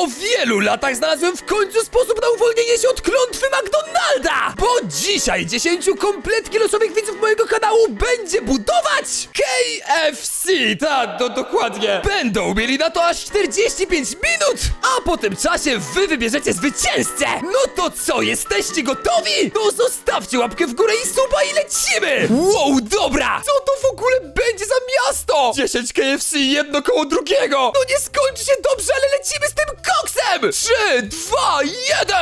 Po wielu latach znalazłem w końcu sposób na uwolnienie się od klątwy McDonalda! Bo dzisiaj 10 kompletnie losowych widzów mojego kanału będzie budować KFC! Tak, to dokładnie. Będą mieli na to aż 45 minut! A po tym czasie wy wybierzecie zwycięzcę! No to co, jesteście gotowi? To zostawcie łapkę w górę i suba i lecimy! Wow, dobra! Co to w ogóle będzie za miasto? 10 KFC jedno koło drugiego! No nie skończy się dobrze, ale lecimy z tym koksem! 3, 2,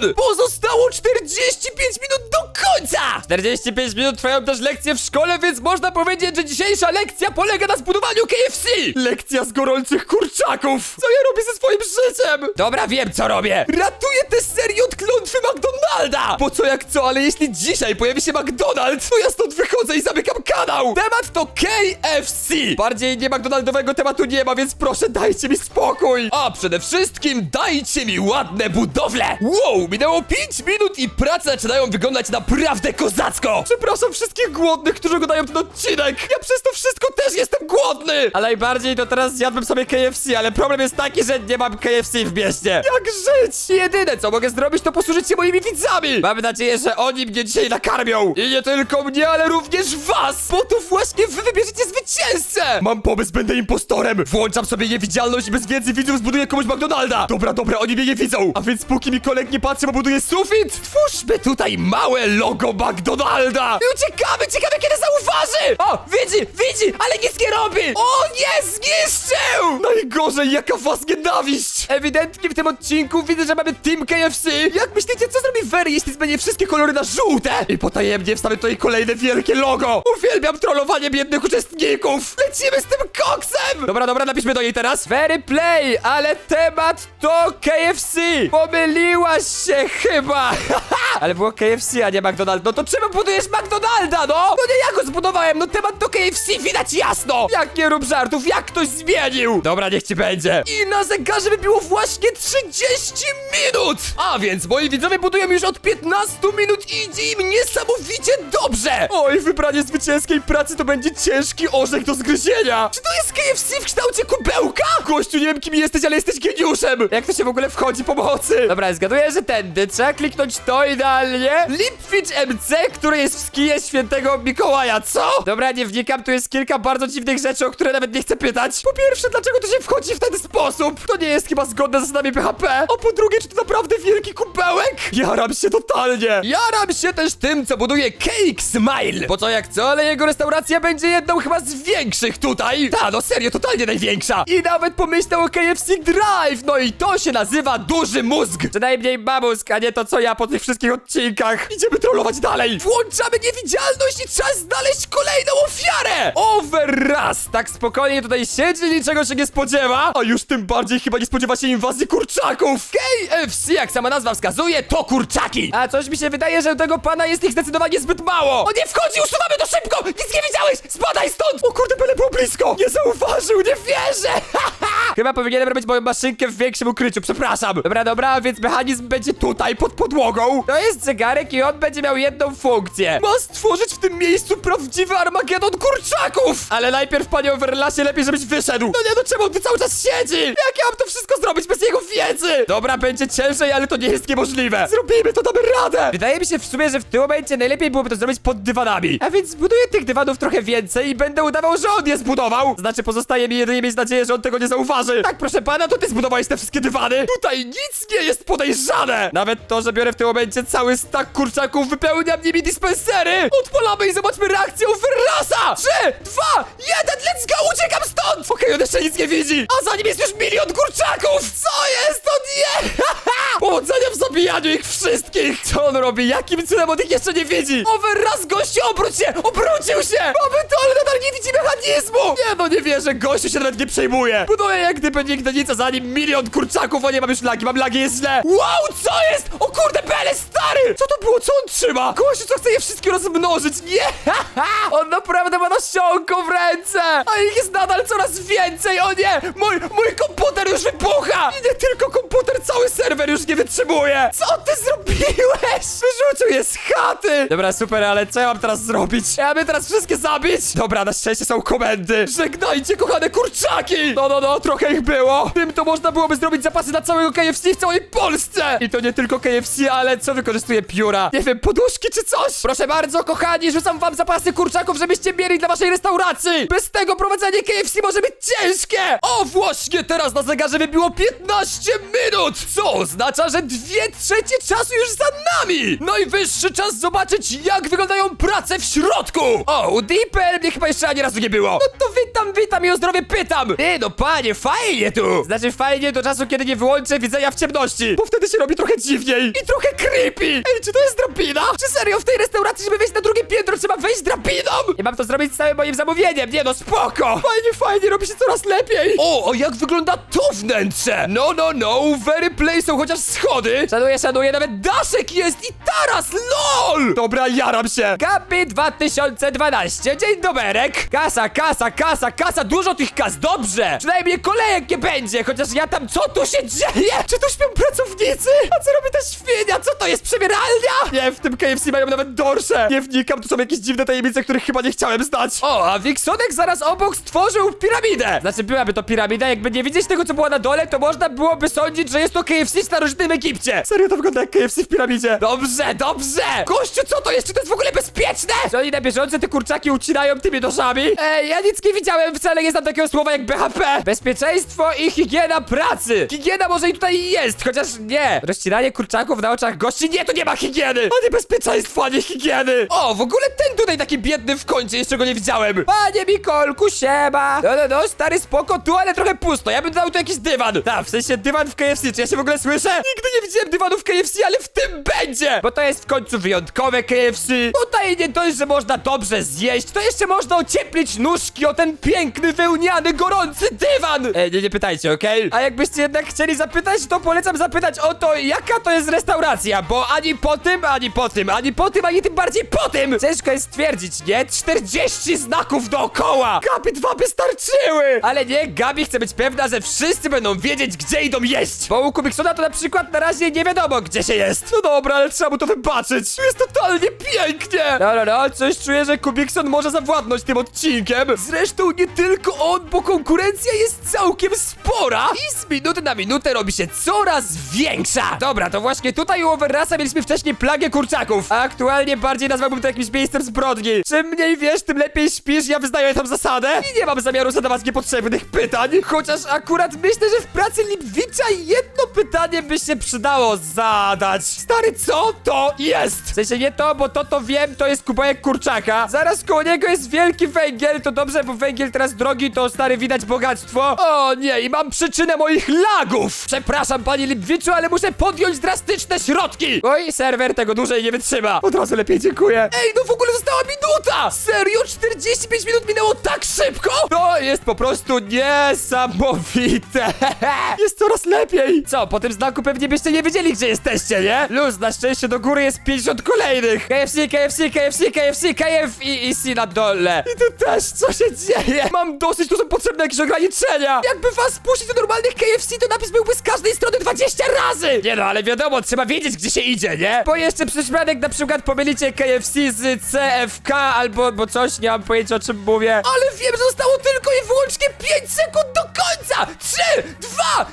1! Pozostało 45 minut do końca! 45 minut trwają też lekcje w szkole, więc można powiedzieć, że dzisiejsza lekcja polega na zbudowaniu KFC! Lekcja z gorących kurczaków! Co ja robię ze swoim życiem? Dobra, wiem co robię! Ratuję tę serię od klątwy McDonalda! Po co jak co, ale jeśli dzisiaj pojawi się McDonald's, to ja stąd wychodzę i zamykam kanał! Temat to KFC! Bardziej nie McDonaldowego tematu nie ma, więc proszę dajcie mi spokój! A przede wszystkim dajcie mi ładne budowle! Wow, minęło 5 minut i prace zaczynają wyglądać naprawdę kozacko! Przepraszam wszystkich głodnych, którzy oglądają ten odcinek! Ja przez to wszystko też jestem głodny! A najbardziej to teraz zjadłem sobie KFC, ale problem jest taki, że nie mam KFC w mieście! Jak żyć? Jedyne co mogę zrobić to posłużyć się moimi widzami! Mam nadzieję, że oni mnie dzisiaj nakarmią! I nie tylko mnie, ale również was! Bo to właśnie wy wybierzecie zwycięzcę! Mam pomysł, będę impostorem! Włączam sobie niewidzialność i bez wiedzy widzów zbuduję komuś McDonalda! Dobra, dobra, oni mnie nie widzą! A więc póki mi koleg nie patrzy, bo buduję sufit, stwórzmy tutaj małe logo McDonalda! I uciekamy, ciekawe kiedy zauważy! O, widzi, widzi, ale nic nie robi! O nie, zniszczył! Najgorzej, jaka was nienawiść! Ewidentnie w tym odcinku widzę, że mamy Team KFC. Jak myślicie, co zrobi Very, jeśli zmieni wszystkie kolory na żółte? I potajemnie wstawię tutaj kolejne wielkie logo! Uwielbiam trollowanie biednych uczestników! Lecimy z tym koksem! Dobra, dobra, napiszmy do niej teraz. Very Play, ale temat to KFC! Pomyliłaś się chyba! ale było KFC, a nie McDonald's. No to czemu budujesz McDonalda, no? No nie ja go zbudowałem, no temat to KFC, widać jasno! Jak nie rób żartów, jak ktoś zmienił! Dobra, niech ci będzie. I na zegarze wybiło właśnie 30 minut! A więc moi widzowie budują już od 15 minut i idzie im niesamowicie dobrze! Oj, wybranie zwycięskiej pracy to będzie ciężki orzech do zgryzienia! Czy to jest KFC w kształcie kubełka? Gościu, nie wiem kim jesteś, ale jesteś geniuszem! Jak to się w ogóle wchodzi pomocy? Dobra, zgaduję, że tędy. Trzeba kliknąć to idealnie. Lipfitch MC, który jest w skinie świętego Mikołaja, co? Dobra, nie wnikam, tu jest kilka bardzo dziwnych rzeczy, o które nawet nie chcę pytać. Po pierwsze, dlaczego tu się wchodzi w ten sposób? To nie jest chyba zgodne z zasadami PHP. A po drugie, czy to naprawdę wielki kubełek? Jaram się totalnie. Jaram się też tym, co buduje Cake Smile. Po co jak co, ale jego restauracja będzie jedną chyba z większych tutaj. Ta, no serio, totalnie największa. I nawet pomyślał o KFC Drive. No i to się nazywa duży mózg. Przynajmniej ma mózg, a nie to co ja po tych wszystkich odcinkach. Idziemy trollować dalej. Włączamy niewidzialność i czas znaleźć kolejną ofiarę. Over raz. Tak spokojnie tutaj siedzi, niczego się nie spodziewa. A już tym bardziej chyba nie spodziewa się inwazji kurczaków. KFC, jak sama nazwa wskazuje, to kurczaki. A coś mi się wydaje, że u tego pana jest ich zdecydowanie zbyt mało. O nie wchodzi, usuwamy to szybko. Nic nie widziałeś. Spadaj stąd. O kurde, byle było blisko. Nie zauważył, nie wierzę. Chyba powinienem robić moją maszynkę w większym ukryciu, przepraszam. Dobra, dobra, więc mechanizm będzie tutaj, pod podłogą. To jest zegarek i on będzie miał jedną funkcję. Ma stworzyć w tym miejscu prawdziwy Armagedon kurczaków. Ale najpierw, panie Overlasie, lepiej żebyś wyszedł. No nie, no czemu tu cały czas siedzi? Jak ja mam to wszystko zrobić bez jego wiedzy? Dobra, będzie ciężej, ale to nie jest niemożliwe. Zrobimy to, damy radę. Wydaje mi się w sumie, że w tym momencie najlepiej byłoby to zrobić pod dywanami. A więc zbuduję tych dywanów trochę więcej i będę udawał, że on je zbudował. Znaczy, pozostaje mi jedynie mieć nadzieję, że on tego nie zauważy. Tak, proszę pana, to ty zbudowałeś te wszystkie dywany. Tutaj nic nie jest podejrzane. Nawet to, że biorę w tym momencie cały stak kurczaków, wypełniam nimi dispensery. Odpalamy i zobaczmy reakcję Overrasa. Trzy, dwa, jeden, let's go, uciekam stąd. Okej, on jeszcze nic nie widzi. A za nim jest już milion kurczaków. Co jest? To nie. Powodzenia w zabijaniu ich wszystkich. Co on robi? Jakim cudem on ich jeszcze nie widzi? Overras, gościu, obróć się, obrócił się. Mamy to, ale nadal nie widzi mechanizmu. Nie, no nie wierzę, gościu się nawet nie przejmuje. Buduję jak gdyby nigdy nic, a za nim milion kurczaków, o nie, mam już lagi, mam lagi, jest źle. Wow, co jest? O kurde, Bele, stary! Co to było? Co on trzyma? Gościu, co chce je wszystkie rozmnożyć? Nie! on naprawdę ma nasionko w ręce! A ich jest nadal coraz więcej, o nie! Mój, mój komputer już wybucha! I nie tylko komputer, cały serwer już nie wytrzymuje! Co ty zrobiłeś? Wyrzucił je z chaty! Dobra, super, ale co ja mam teraz zrobić? Ja mam teraz wszystkie zabić? Dobra, na szczęście są komendy. Żegnajcie, kochane kurczaki! No, no, no, trochę ich było. Tym to można byłoby zrobić zapasy dla całego KFC w całej Polsce! I to nie tylko KFC, ale co wykorzystuje pióra? Nie wiem, poduszki czy coś? Proszę bardzo, kochani, rzucam wam zapasy kurczaków, żebyście mieli dla waszej restauracji! Bez tego prowadzenie KFC może być ciężkie! O, właśnie teraz na zegarze wybiło 15 minut! Co oznacza, że dwie trzecie czasu już za nami! Najwyższy czas zobaczyć, jak wyglądają prace w środku! O, Deeper mnie chyba jeszcze ani razu nie było! No to witam, witam i o zdrowie pytam! Ty, no panie, fajnie tu! Znaczy fajnie do czasu, kiedy nie wyłączę widzenia w ciemności, bo wtedy się robi trochę dziwniej i trochę creepy! Ej, czy to jest drabina? Czy serio w tej restauracji, żeby wejść na drugie piętro, trzeba wejść drabiną? Nie mam to zrobić z całym moim zamówieniem, nie no, spoko! Fajnie, fajnie, robi się coraz lepiej! O, a jak wygląda to wnętrze? No, no, no, very play są chociaż schody! Szanuję, szanuję, nawet daszek jest i taras, LOL! Dobra, jaram się! Gabi 2012, dzień doberek! Kasa, kasa, kasa, kasa, dużo tych kas, dobrze! Przynajmniej kolejek nie będzie, chociaż ja tam, co tu się dzieje? Czy tu śpią pracownicy? A co robi ta świnia? Co to jest, przebieralnia? Nie, w tym KFC mają nawet dorsze! Nie wnikam, tu są jakieś dziwne tajemnice, których chyba nie chciałem znać. O, a Wiksonek zaraz obok stworzył piramidę! Znaczy, byłaby to piramida, jakby nie widzieć tego, co było na dole, to można byłoby sądzić, że jest to KFC w starożytnym Egipcie! Serio, to wygląda jak KFC w piramidzie! Dobrze, dobrze! Gościu, co to jest? Czy to jest w ogóle bezpieczne? Czy oni na bieżąco te kurczaki ucinają tymi nożami? Ej, ja nic nie widziałem, wcale nie znam takiego słowa jak BHP! Bezpieczeństwo i higiena pracy! Higiena może i tutaj jest, chociaż nie! Rozcinanie kurczaków na oczach gości, nie, to nie ma higieny! Ani bezpieczeństwa, ani higieny! O, w ogóle ten tutaj taki biedny w kącie, jeszcze go nie widziałem! Panie Mikolku, siema! No, no, no, stary, spoko, tu, ale trochę pusto, ja bym dał tu jakiś dywan! Tak, w sensie dywan w KFC, czy ja się w ogóle słyszę? Nigdy nie widziałem dywanu w KFC, ale w tym będzie! Bo to jest w końcu wyjątkowe KFC. Tutaj nie dość, że można dobrze zjeść, to jeszcze można ocieplić nóżki o ten piękny, wełniany, gorący dywan! E, nie, nie pytajcie, okej? A jakbyście jednak chcieli zapytać, to polecam zapytać o to, jaka to jest restauracja, bo ani po tym, ani po tym, ani po tym, ani tym bardziej po tym! Ciężko jest stwierdzić, nie? 40 znaków dookoła! Gabi dwa wystarczyły! Ale nie, Gabi chce być pewna, że wszyscy będą wiedzieć, gdzie idą jeść! Bo u Kubiksona to na przykład na razie nie wiadomo, gdzie się jest. No dobra, ale trzeba mu to wybaczyć. Jest totalnie pięknie! No, no, no, coś czuję, że Kubikson może zawładnąć tym odcinkiem. Zresztą nie tylko on, bo konkurencja jest całkiem spora i z minuty na minutę robi się coraz większa. Dobra, to właśnie tutaj u Overrasa mieliśmy wcześniej plagę kurczaków, a aktualnie bardziej nazwałbym to jakimś miejscem zbrodni. Czym mniej wiesz, tym lepiej śpisz, ja wyznaję tą zasadę i nie mam zamiaru zadawać niepotrzebnych pytań. Chociaż akurat myślę, że w pracy Litwicza jedno pytanie by się przydało zadać. Stary, co to jest? W sensie nie to, bo to to wiem, to jest kubełek kurczaka. Zaraz koło niego jest wielki węgiel, to dobrze, bo węgiel teraz drogi, to stary widać bogactwo. O nie, i mam przyczynę moich lagów. Przepraszam, panie Litwiczu, ale muszę podjąć drastyczne środki. Oj, serwer tego dłużej nie wytrzyma. Od razu lepiej dziękuję. Ej, no w ogóle została minuta. Serio, 45 minut minęło tak szybko? To jest po prostu niesamowite. Jest coraz lepiej. Co, po tym znaku pewnie byście nie wiedzieli, gdzie jesteście, nie? Luz, na szczęście do góry jest 50 kolejnych. KFC, KFC, KFC, KFC, KF i, i C na dole. I tu też, co się dzieje? Mam dosyć, tu są potrzebne jakieś ograniczenia. Jakby was puścić do normalnych KFC, to napis byłby z każdej strony 20 razy. Nie no, ale wiadomo, trzeba wiedzieć, gdzie się idzie, nie? Bo jeszcze przez na przykład pomylicie KFC z CFK albo bo coś, nie mam pojęcia o czym mówię. Ale wiem, że zostało tylko i wyłącznie 5 sekund do końca! 3, 2,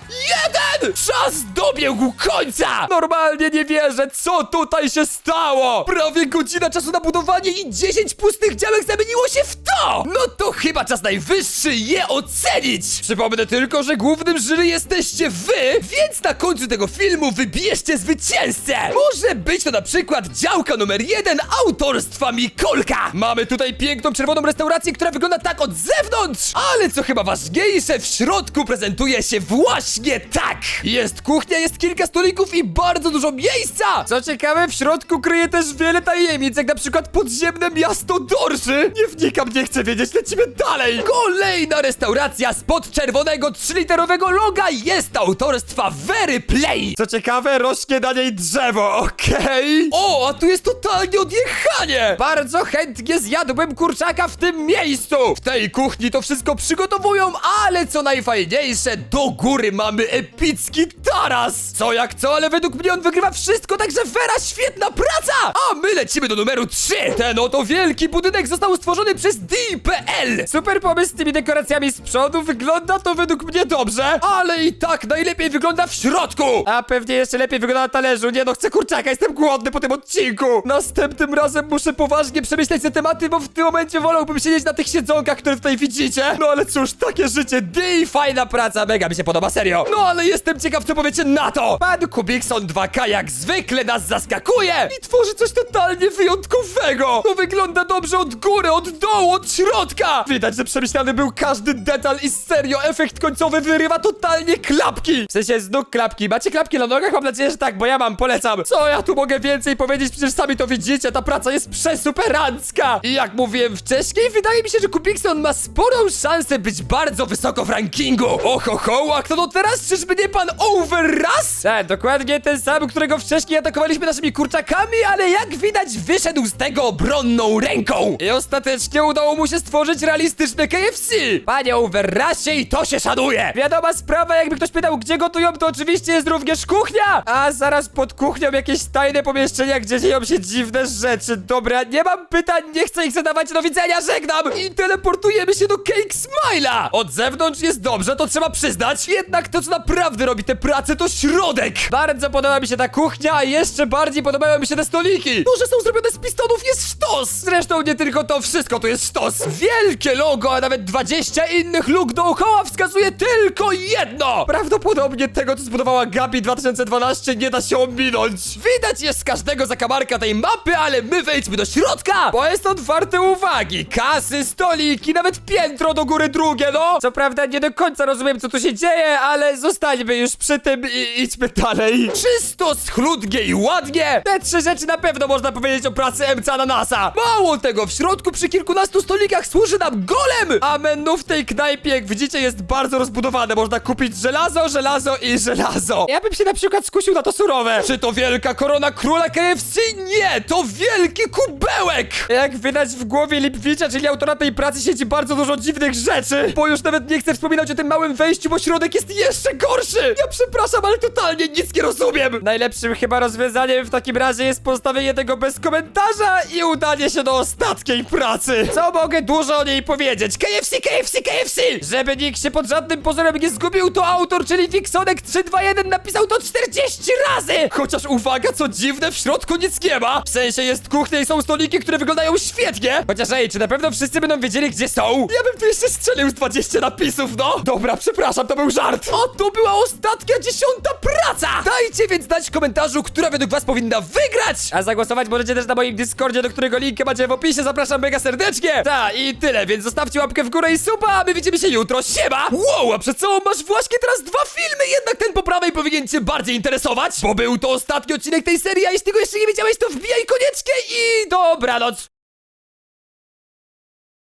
1! Czas dobiegł końca! Normalnie nie wierzę, co tutaj się stało! Prawie godzina czasu na budowanie i 10 pustych działek zamieniło się w to! No to chyba czas najwyższy je ocenić! Przypomnę tylko, że głównym jury jesteście wy, więc na końcu tego filmu wybierzcie zwycięzcę! Może być to na przykład działka numer jeden autorstwa Mikolka! Mamy tutaj piękną czerwoną restaurację, która wygląda tak od zewnątrz, ale co chyba ważniejsze, w środku prezentuje się właśnie tak! Jest kuchnia, jest kilka stolików i bardzo dużo miejsca! Co ciekawe, w środku kryje też wiele tajemnic, jak na przykład podziemne miasto Dorszy! Nie wnikam, nie chcę wiedzieć, lecimy dalej! Kolejna restauracja spod czerwonego trzyliterowego loga jest autorstwa numery play! Co ciekawe, rośnie na niej drzewo, okej? O, a tu jest totalnie odjechanie! Bardzo chętnie zjadłbym kurczaka w tym miejscu! W tej kuchni to wszystko przygotowują, ale co najfajniejsze, do góry mamy epicki taras! Co jak co, ale według mnie on wygrywa wszystko, także Vera, świetna praca! A my lecimy do numeru 3! Ten oto wielki budynek został stworzony przez DPL! Super pomysł z tymi dekoracjami z przodu, wygląda to według mnie dobrze. Ale i tak najlepiej wygląda w środku! A pewnie jeszcze lepiej wygląda na talerzu. Nie no, chcę kurczaka, jestem głodny po tym odcinku. Następnym razem muszę poważnie przemyśleć te tematy, bo w tym momencie wolałbym siedzieć na tych siedzonkach, które tutaj widzicie. No ale cóż, takie życie. Dy, fajna praca, mega mi się podoba, serio. No ale jestem ciekaw, co powiecie na to. Pan Kubikson 2K jak zwykle nas zaskakuje i tworzy coś totalnie wyjątkowego. To wygląda dobrze od góry, od dołu, od środka. Widać, że przemyślany był każdy detal i serio efekt końcowy wyrywa totalnie klapki. W sensie z nóg klapki. Macie klapki na nogach? Mam nadzieję, że tak, bo ja mam, polecam. Co ja tu mogę więcej powiedzieć? Przecież sami to widzicie, ta praca jest przesuperancka! I jak mówiłem wcześniej, wydaje mi się, że Kubikson ma sporą szansę być bardzo wysoko w rankingu! Oho, ho, a kto to teraz? Czyżby nie pan Overras? Tak, dokładnie ten sam, którego wcześniej Atakowaliśmy naszymi kurczakami, ale jak widać wyszedł z tego obronną ręką! I ostatecznie udało mu się stworzyć realistyczne KFC! Panie Overrasie i to się szanuje! Wiadoma sprawa, jakby ktoś pytał, gdzie gotują, to oczywiście jest również kuchnia! A zaraz pod kuchnią jakieś tajne pomieszczenia, gdzie dzieją się dziwne rzeczy. Dobra, nie mam pytań, nie chcę ich zadawać, do widzenia, żegnam! I teleportujemy się do Smile'a! Od zewnątrz jest dobrze, to trzeba przyznać, jednak to co naprawdę robi tę pracę to środek! Bardzo podoba mi się ta kuchnia, a jeszcze bardziej podobają mi się te stoliki! To, że są zrobione z pistonów jest sztos! Zresztą nie tylko to, wszystko tu jest sztos! Wielkie logo, a nawet 20 innych luk dookoła wskazuje tylko jedno! Prawdopodobnie tego, co zbudowała Gabi 2012 nie da się ominąć! Widać jest z każdego zakamarka tej mapy, ale my wejdźmy do środka! Bo jest otwarte uwagi, kasy, stoliki, nawet piętro do góry drugie, no! Co prawda nie do końca rozumiem, co tu się dzieje, ale zostańmy już przy tym i idźmy dalej. Czysto, schludnie i ładnie! Te trzy rzeczy na pewno można powiedzieć o pracy MC Ananasa. Mało tego, w środku przy kilkunastu stolikach służy nam golem! A menu w tej knajpie, jak widzicie, jest bardzo rozbudowane. Można kupić żelazo, żelazo i żelazo. Ja bym się na przykład skusił na to surowe. Czy to wielka korona króla KFC? Nie, to wielki kubełek! Jak widać w głowie Lipwicza, czyli autora tej pracy, siedzi bardzo dużo dziwnych rzeczy. Bo już nawet nie chcę wspominać o tym małym wejściu, bo środek jest jeszcze gorszy. Ja przepraszam, ale totalnie nic nie rozumiem! Najlepszym chyba rozwiązaniem w takim razie jest postawienie tego bez komentarza i udanie się do ostatniej pracy. Co mogę dużo o niej powiedzieć? KFC, KFC, KFC! Żeby nikt się pod żadnym pozorem nie zgubił, to autor, czyli Fixonek 321 napisał to 40 razy! Chociaż uwaga, co dziwne, w środku nic nie ma! W sensie jest kuchnia i są stoliki, które wyglądają świetnie! Chociaż ej, czy na pewno wszyscy będą wiedzieli, gdzie są? Ja bym tu jeszcze strzelił z 20 napisów, no! Dobra, przepraszam, to był żart! O, to była ostatnia dziesiąta praca! Dajcie więc znać w komentarzu, która według was powinna wygrać! A zagłosować możecie też na moim Discordzie, do którego linkę macie w opisie, zapraszam mega serdecznie! Ta, i tyle, więc zostawcie łapkę w górę i suba, a my widzimy się jutro, siema! Wow, a przed sobą masz właśnie teraz dwa filmy, jednak ten po prawej powinien cię bardziej interesować, bo był to ostatni odcinek tej serii, a jeśli go jeszcze nie widziałeś, to wbijaj koniecznie i dobranoc!